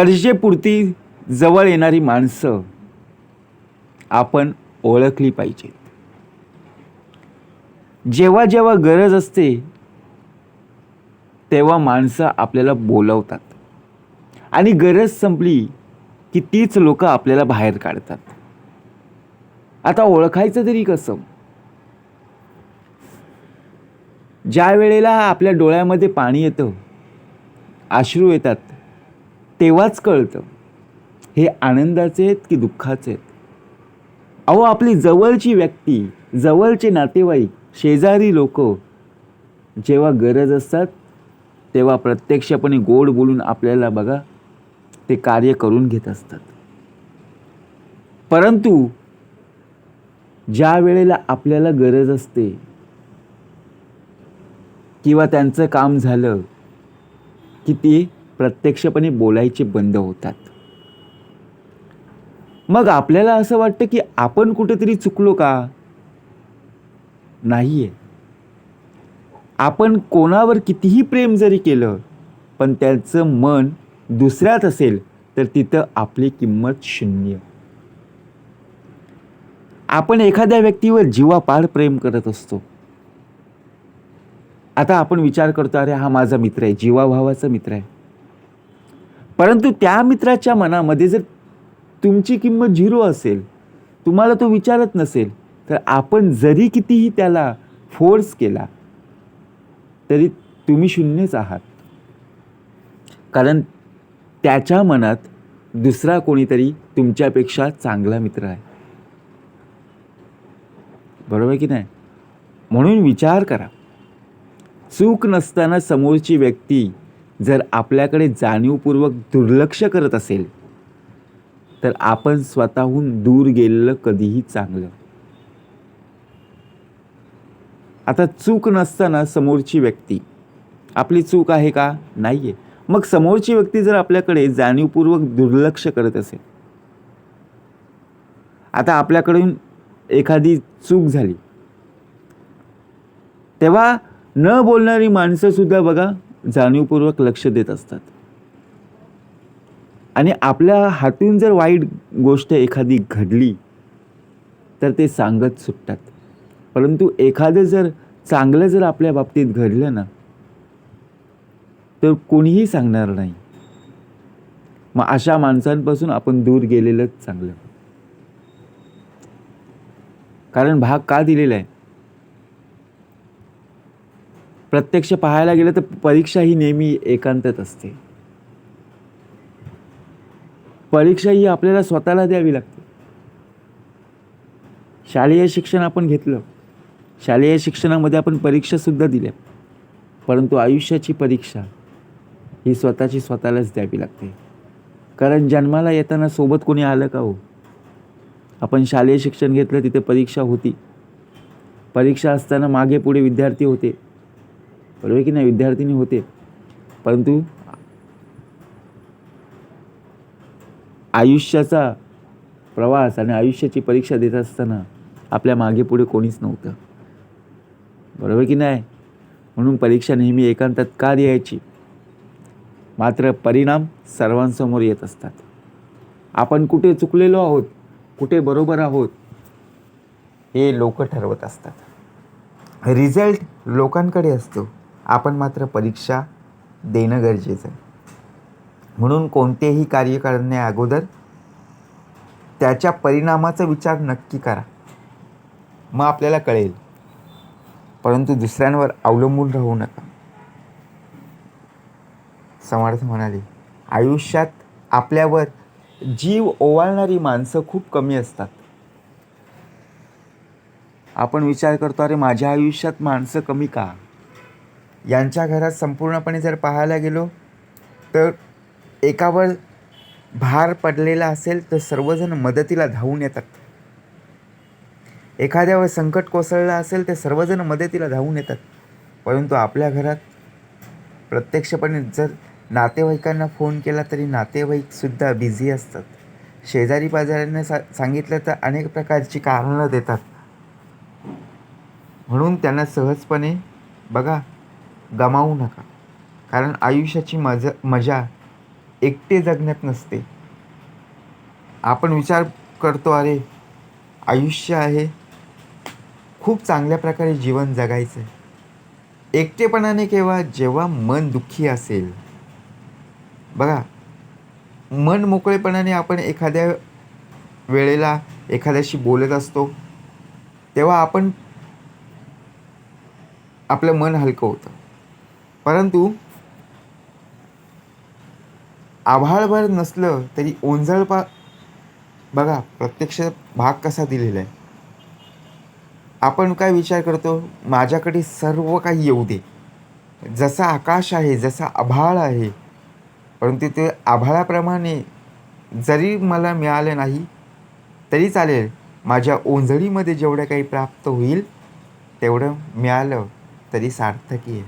गरजेपुरती जवळ येणारी माणसं आपण ओळखली पाहिजेत. जेव्हा जेव्हा गरज असते तेव्हा माणसं आपल्याला बोलवतात. आणि गरज संपली की तीच लोक आपल्याला बाहेर काढतात. आता ओळखायचं तरी कसं? ज्या वेळेला आपल्या डोळ्यामध्ये पाणी येतं अश्रू येतात तेव्हाच कळतं. हे आनंदाचे आहेत की दुःखाचे आहेत? अहो आपली जवळची व्यक्ती जवळचे नातेवाईक शेजारी लोक जेव्हा गरज असतात तेव्हा प्रत्यक्षपणे गोड बोलून आपल्याला बघा ते कार्य करून घेत असतात. परंतु ज्या वेळेला आपल्याला गरज असते किंवा त्यांचं काम झालं की ते प्रत्यक्षपणे बोलायचे बंद होतात. मग आपल्याला असं वाटतं की आपण कुठेतरी चुकलो का? नाहीये. आपण कोणावर कितीही प्रेम जरी केलं पण त्याचं मन दुसऱ्यात असेल तर तिथं आपली किंमत शून्य. आपण एखाद्या व्यक्तीवर जीवापाड प्रेम करत असतो. आता आपण विचार करतो अरे हा माझा मित्र आहे जीवाभावाचा मित्र आहे. परंतु त्या मित्राच्या मनामध्ये जर तुमची किंमत झिरो असेल तुम्हाला तो विचारत नसेल तर आपण जरी कितीही त्याला फोर्स केला तरी तुम्ही शून्यच आहात. कारण त्याच्या मनात दुसरा कोणीतरी तुमच्यापेक्षा चांगला मित्र आहे. बरोबर की नाही? म्हणून विचार करा. चूक नसताना समोरची व्यक्ती जर आपल्याकडे जाणीवपूर्वक दुर्लक्ष करत असेल तर आपण स्वतःहून दूर गेलेलं कधीही चांगलं. आता चूक नसताना समोरची व्यक्ती आपली चूक आहे का? नाही आहे मग समोरची व्यक्ती जर आपल्याकडे जाणीवपूर्वक दुर्लक्ष करत असेल आता आपल्याकडून एखादी चूक झाली तेव्हा न बोलणारी माणसंसुद्धा बघा जाणीवपूर्वक लक्ष देत असतात. आणि आपल्या हातून जर वाईट गोष्ट एखादी घडली तर ते सांगत सुटतात. परंतु एखादं जर चांगलं जर आपल्या बाबतीत घडलं ना तर कोणीही सांगणार नाही. मग अशा माणसांपासून आपण दूर गेलेलंच चांगलं. कारण भाग का दिलेला आहे? प्रत्यक्ष पाहायला गेलं तर परीक्षा ही नेहमी एकांतात असते. परीक्षा ही आपल्याला स्वतःला द्यावी लागते. शालेय शिक्षण आपण घेतलं. शालेय शिक्षणामध्ये आपण परीक्षासुद्धा दिल्या. परंतु आयुष्याची परीक्षा ही स्वतःची स्वतःलाच द्यावी लागते. कारण जन्माला येताना सोबत कोणी आलं का हो? आपण शालेय शिक्षण घेतलं तिथे परीक्षा होती. परीक्षा असताना मागे पुढे विद्यार्थी होते. नाही विद्यार्थिनी होते. परंतु आयुष्याचा प्रवास आणि आयुष्याची परीक्षा देत असताना आपल्या मागे पुढे कोणीच नव्हतं. बरोबर की नाही म्हणून परीक्षा नेहमी एकांतात का द्यायची? मात्र परिणाम सर्वांसमोर येत असतात. आपण कुठे चुकलेलो आहोत? कुठे बरोबर आहोत? हे लोक ठरवत असतात. रिझल्ट लोकांकडे असतो. आपण मात्र परीक्षा देणं गरजेचं आहे. म्हणून कोणतेही कार्य करण्या अगोदर त्याच्या परिणामाचा विचार नक्की करा. मग आपल्याला कळेल. परंतु दुसऱ्यांवर अवलंबून राहू नका. समर्थ म्हणाले आयुष्यात आपल्यावर जीव ओवाळणारी माणसं खूप कमी असतात. आपण विचार करतो अरे माझ्या आयुष्यात माणसं कमी का? यांच्या घरात संपूर्णपणे जर पाहायला गेलो तर एकावर भार पडलेला असेल तर सर्वजण मदतीला धावून येतात. एखाद्यावर संकट कोसळलं असेल तर सर्वजण मदतीला धावून येतात. परंतु आपल्या घरात प्रत्यक्षपणे जर नातेवाईकांना फोन केला तरी नातेवाईकसुद्धा बिझी असतात. शेजारी पाजाऱ्यांना सा सांगितलं तर अनेक प्रकारची कारणं देतात. म्हणून त्यांना सहजपणे बघा गमावू नका. कारण आयुष्याची मज मजा एकटे जगण्यात नसते. आपण विचार करतो अरे आयुष्य आहे. खूप चांगल्या प्रकारे जीवन जगायचं आहे एकटेपणाने केव्हा जेव्हा मन दुःखी असेल. बघा मन मोकळेपणाने आपण एखाद्या वेळेला एखाद्याशी बोलत असतो तेव्हा आपण आपलं मन हलकं होतं. परंतु आभाळभर नसलं तरी ओंजळ पा बघा प्रत्यक्ष भाग कसा दिलेला आहे आपण काय विचार करतो? माझ्याकडे सर्व काही येऊ दे. जसा आकाश आहे जसा आभाळ आहे परंतु ते आभाळाप्रमाणे जरी मला मिळालं नाही तरी चालेल. माझ्या ओंजळीमध्ये जेवढं काही प्राप्त होईल तेवढं मिळालं तरी सार्थकी आहे.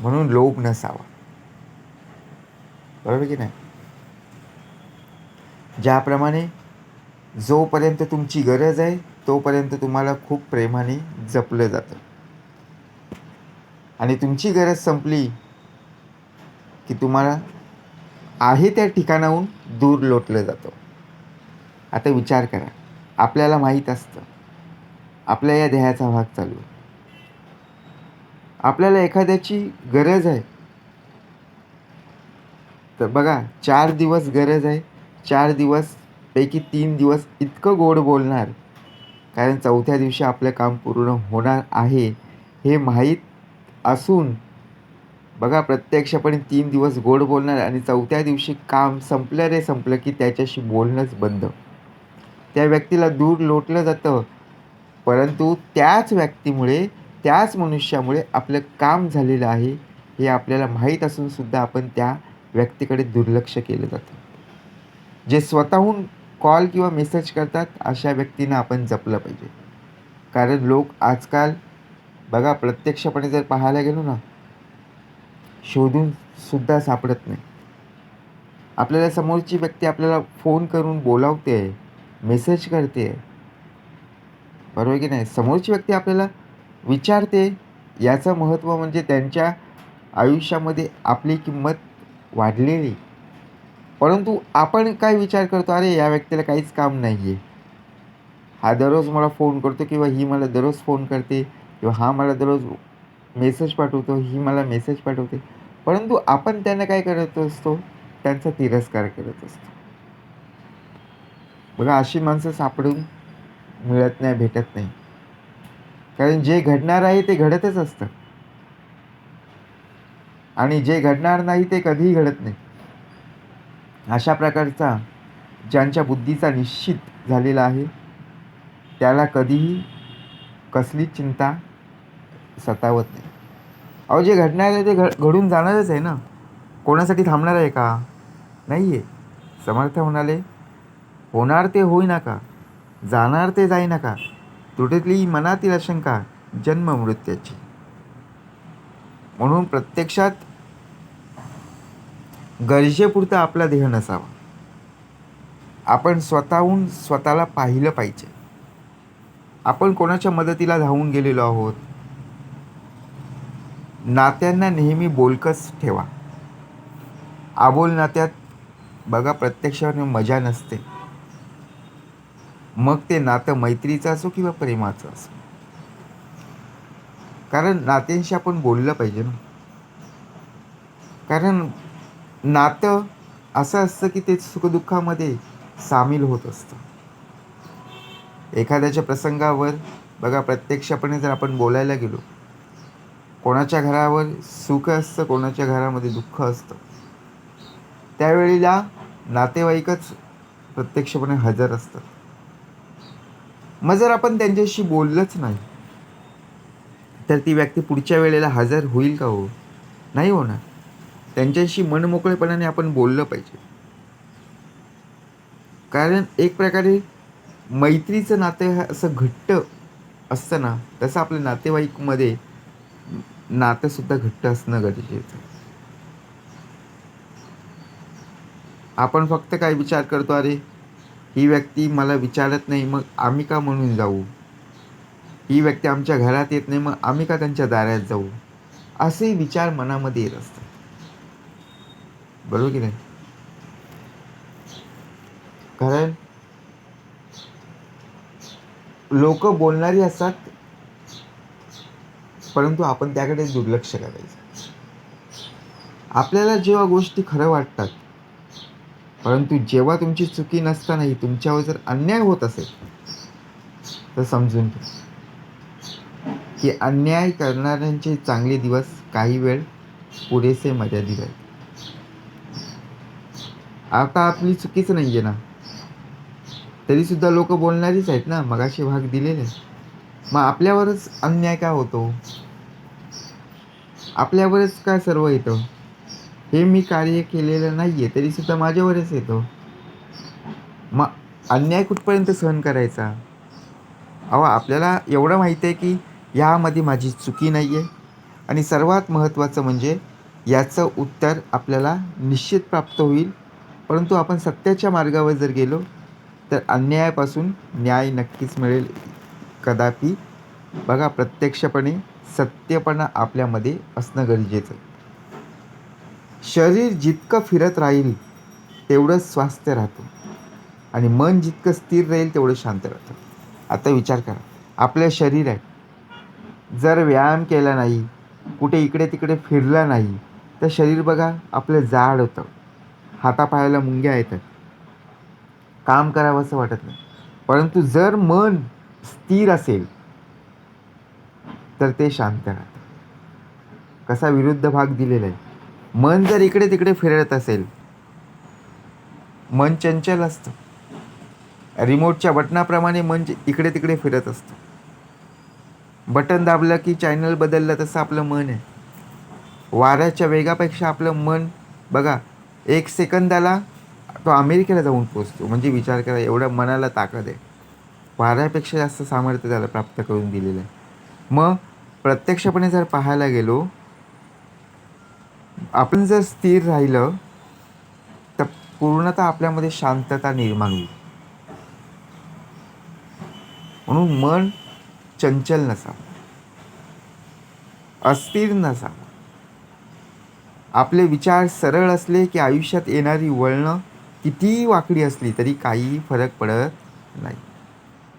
म्हणून लोभ नसावा. बरोबर की नाही? ज्याप्रमाणे जोपर्यंत तुमची गरज आहे तोपर्यंत तुम्हाला खूप प्रेमाने जपलं जातं. आणि तुमची गरज संपली की तुम्हाला आहे त्या ठिकाणाहून दूर लोटलं जातं. आता विचार करा. आपल्याला माहीत असतं. आपल्या या देहाचा भाग चालू आहे. आपल्याला एखाद्याची गरज आहे. तर बघा चार दिवस गरज आहे. चार दिवस पैकी तीन दिवस इतकं गोड बोलणार. कारण चौथ्या दिवशी आपलं काम पूर्ण होणार आहे हे माहीत असून बघा प्रत्यक्षपणे तीन दिवस गोड बोलणार आणि चौथ्या दिवशी काम संपलं रे संपलं की त्याच्याशी बोलणंच बंद. त्या व्यक्तीला दूर लोटलं जातं. परंतु त्याच व्यक्तीमुळे त्याच मनुष्यामुळे आपलं काम झालेलं आहे हे आपल्याला माहीत असून सुद्धा आपण त्या व्यक्तीकडे दुर्लक्ष केलं जातं. जे स्वतःहून कॉल किंवा मेसेज करतात अशा व्यक्तींना आपण जपलं पाहिजे. कारण लोक आजकाल बघा प्रत्यक्षपणे जर पाहायला गेलो ना शोधून सुद्धा सापडत नाही. आपल्याला समोरची व्यक्ती आपल्याला फोन करून बोलावते मेसेज करते. बरोबर की नाही? समोरची व्यक्ती आपल्याला विचारते. याचं महत्त्व म्हणजे त्यांच्या आयुष्यामध्ये आपली किंमत वाढलेली. परंतु आपण काय विचार करतो? अरे या व्यक्तीला काहीच काम नाही आहे हा दररोज मला फोन करतो किंवा ही मला दररोज फोन करते किंवा हा मला दररोज मेसेज पाठवतो ही मला मेसेज पाठवते. परंतु आपण त्यांना काय करत असतो? त्यांचा तिरस्कार करत असतो. बघा अशी माणसं सापडून मिळत नाही भेटत नाही. कारण जे घडणार आहे ते घडतच असतं. आणि जे घडणार नाही ते कधीही घडत नाही. अशा प्रकारचा ज्यांच्या बुद्धीचा निश्चित झालेला आहे त्याला कधीही कसलीच चिंता सतावत नाही. अहो जे घडणार आहे ते घ घडून जाणारच आहे ना. कोणासाठी थांबणार आहे का? नाही आहे समर्थ म्हणाले होणार ते होईना का जाणार ते जाईना का तुटली मनातील आशंका जन्म मृत्याची. म्हणून प्रत्यक्षात गरजेपुरता आपला देह नसावा. आपण स्वतःहून स्वतःला पाहिलं पाहिजे. आपण कोणाच्या मदतीला धावून गेलेलो आहोत? नात्यांना नेहमी बोलकच ठेवा. आबोल नात्यात बघा प्रत्यक्षाने मजा नसते. मग ते नातं मैत्रीचं असो किंवा प्रेमाचं असो. कारण नात्यांशी आपण बोललं पाहिजे ना. कारण नातं असं असतं की ते सुखदुःखामध्ये सामील होत असतं. एखाद्याच्या प्रसंगावर बघा प्रत्यक्षपणे जर आपण बोलायला गेलो कोणाच्या घरावर सुख असतं कोणाच्या घरामध्ये दुःख असतं त्यावेळेला नातेवाईकच प्रत्यक्षपणे हजर असतात. मग जर आपण त्यांच्याशी बोललंच नाही तर ती व्यक्ती पुढच्या वेळेला हजर होईल का हो? नाही होणार. त्यांच्याशी मनमोकळेपणाने आपण बोललं पाहिजे. कारण एक प्रकारे मैत्रीचं नातं असं घट्ट असतं ना तसं आपल्या नातेवाईकमध्ये नातंसुद्धा घट्ट असणं गरजेचं आपण फक्त काय विचार करतो? अरे ही व्यक्ती मला विचारत नाही मग आम्ही का म्हणून जाऊ? ही व्यक्ती आमच्या घरात येत नाही मग आम्ही का त्यांच्या दारात जाऊ? असे विचार मनामध्ये येत असतात. बरोबर की नाही? कारण लोक बोलणारी असतात परंतु आपण त्याकडे दुर्लक्ष करायचं. आपल्याला जेव्हा गोष्टी खरं वाटतात परंतु जेव्हा तुमची चुकी नसतानाही तुमच्यावर जर अन्याय होत असेल तर समजून घ्या. की अन्याय करणाऱ्यांचे चांगले दिवस काही वेळ पुरेसे मर्यादित आहेत. आता आपली चुकीच नाही आहे ना? तरी सुद्धा लोक बोलणारीच आहेत ना? मगाशी भाग दिलेले. मग आपल्यावरच अन्याय का होतो? आपल्यावरच काय सर्व येतं? हे मी कार्य केलेलं नाही आहे तरी सुद्धा माझ्यावरच येतो. मग अन्याय कुठपर्यंत सहन करायचा? अहो आपल्याला एवढं माहिती आहे की यामध्ये माझी चुकी नाही आहे आणि सर्वात महत्त्वाचं म्हणजे याचं उत्तर आपल्याला निश्चित प्राप्त होईल. परंतु आपण सत्याच्या मार्गावर जर गेलो तर अन्यायापासून न्याय नक्कीच मिळेल. कदापि बघा प्रत्यक्षपणे सत्यपणा आपल्यामध्ये असणं गरजेचं शरीर जितकं फिरत राहील तेवढं स्वास्थ्य राहतं. आणि मन जितकं स्थिर राहील तेवढं शांत राहतं. आता विचार करा. आपलं शरीर आहे जर व्यायाम केला नाही कुठे इकडे तिकडे फिरला नाही तर शरीर बघा आपलं जाड होतं. हातापायाला मुंग्या येतात. काम करावं असं वाटत नाही. परंतु जर मन स्थिर असेल तर ते शांत राहतं. कसा विरुद्ध भाग दिलेला आहे. मन जर इकडे तिकडे फिरत असेल मन चंचल असतं. रिमोटच्या बटनाप्रमाणे मन इकडे तिकडे फिरत असतं. बटन दाबलं की चॅनल बदललं तसं आपलं मन आहे. वाऱ्याच्या वेगापेक्षा आपलं मन बघा एक सेकंदाला तो अमेरिकेला जाऊन पोचतो म्हणजे विचार करा एवढं मनाला ताकद आहे. वाऱ्यापेक्षा जास्त सामर्थ्य त्याला प्राप्त करून दिलेलं आहे. मग प्रत्यक्षपणे जर पाहायला गेलो आपण जर स्थिर राहिलं तर पूर्णतः आपल्यामध्ये शांतता निर्माण होईल. म्हणून मन चंचल नसावं अस्थिर नसावं आपले विचार सरळ असले की आयुष्यात येणारी वळणं कितीही वाकडी असली तरी काहीही फरक पडत नाही.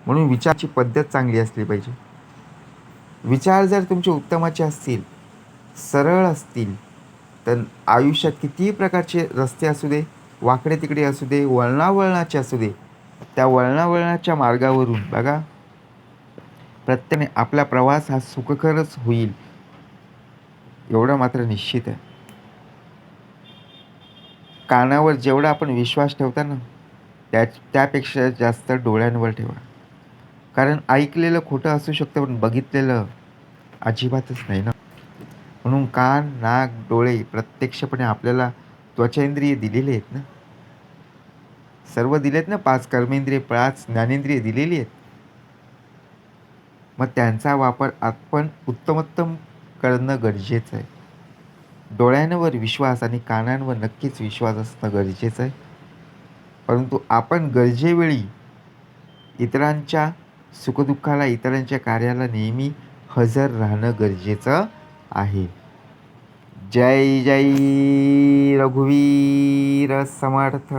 म्हणून विचारची पद्धत चांगली असली पाहिजे. विचार जर तुमचे उत्तमाचे असतील सरळ असतील तर आयुष्यात कितीही प्रकारचे रस्ते असू दे वाकडे तिकडे असू दे वळणावळणाचे असू दे त्या वळणावळणाच्या मार्गावरून बघा प्रत्येकाने आपला प्रवास हा सुखकरच होईल एवढं मात्र निश्चित आहे. कानावर जेवढा आपण विश्वास ठेवता ना त्या त्यापेक्षा जास्त डोळ्यांवर ठेवा. कारण ऐकलेलं खोटं असू शकतं पण बघितलेलं अजिबातच नाही ना. म्हणून कान नाक डोळे प्रत्यक्षपणे आपल्याला त्वचेंद्रिय दिलेले आहेत ना? सर्व दिलेत ना पाच कर्मेंद्रिय पाच ज्ञानेंद्रिय दिलेली आहेत? मग त्यांचा वापर आपण उत्तमोत्तम करणं गरजेचं आहे. डोळ्यांवर विश्वास आणि कानांवर नक्कीच विश्वास असणं गरजेचं आहे. परंतु आपण गरजेवेळी इतरांच्या सुखदुःखाला इतरांच्या कार्याला नेहमी हजर राहणं गरजेचं आहे. जय जय रघुवीर समर्थ।